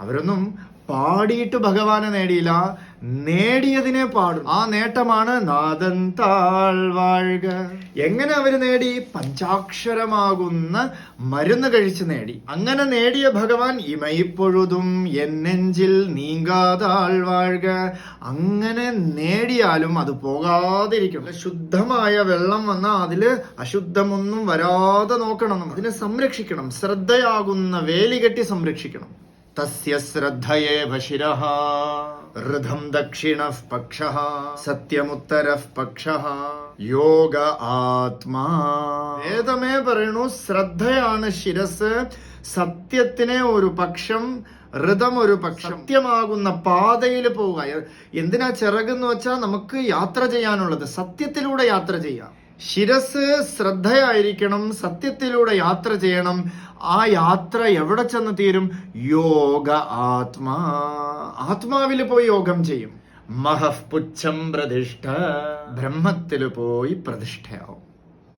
അവരൊന്നും പാടിയിട്ട് ഭഗവാനെ നേടിയില്ല. നേടിയതിനെ പാടും ആ നേട്ടമാണ് നാദൻ താഴ്വാഴ്ക എങ്ങനെ അവർ നേടി? പഞ്ചാക്ഷരമാകുന്ന മരുന്ന് കഴിച്ച് നേടി. അങ്ങനെ നേടിയ ഭഗവാൻ ഇമയിപ്പൊഴുതും എന്നെഞ്ചിൽ നീങ്കാതാഴ്വാഴ്ക അങ്ങനെ നേടിയാലും അത് പോകാതിരിക്കും. ശുദ്ധമായ വെള്ളം വന്നാൽ അതിൽ അശുദ്ധമൊന്നും വരാതെ നോക്കണം. അതിനെ സംരക്ഷിക്കണം. ശ്രദ്ധയാകുന്ന വേലി കെട്ടി സംരക്ഷിക്കണം. തസ്യ ശ്രദ്ധയേവ ശിരഃ ഋതം ദക്ഷിണ പക്ഷ സത്യമുത്തര പക്ഷ യോഗ ആത്മാ വേദമേ പറയണു ശ്രദ്ധയാണ് ശിരസ് സത്യത്തിനെ ഒരു പക്ഷം ഋതം ഒരു പക്ഷം സത്യമാകുന്ന പാതയിൽ പോവുക. എന്തിനാ ചിറകെന്ന് വെച്ചാൽ നമുക്ക് യാത്ര ചെയ്യാനുള്ളത്? സത്യത്തിലൂടെ യാത്ര ചെയ്യാം. ശിരസ് ശ്രദ്ധയായിരിക്കണം സത്യത്തിലൂടെ യാത്ര ചെയ്യണം. ആ യാത്ര എവിടെ ചെന്ന് തീരും? യോഗ ആത്മാ. ആത്മാവിൽ പോയി യോഗം ചെയ്യും. മഹഃ പുച്ഛം പ്രതിഷ്ഠ. ബ്രഹ്മത്തിൽ പോയി പ്രതിഷ്ഠയാവും.